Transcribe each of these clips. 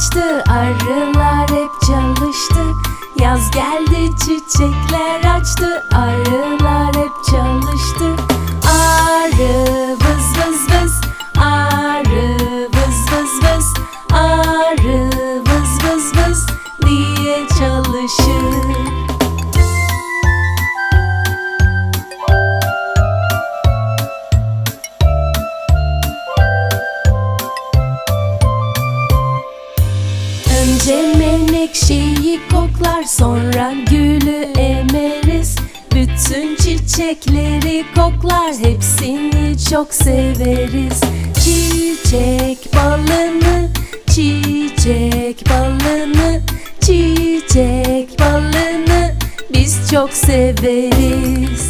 açtı Arılar hep çalıştı. Yaz geldi çiçekler açtı Arılar hep çalıştı. Arı vız vız vız. Arı vız vız vız. Arı vız vız vız. Diye çalışır Önce menekşeyi koklar sonra gülü emeriz. Bütün çiçekleri koklar hepsini çok severiz. Çiçek balını, çiçek balını Çiçek balını biz çok severiz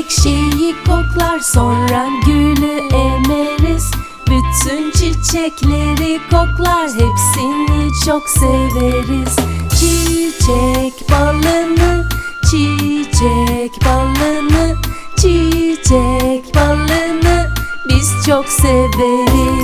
menekşeyi koklar sonra gülü emeriz. Bütün çiçekleri koklar hepsini çok severiz. Çiçek balını, çiçek balını Çiçek balını biz çok severiz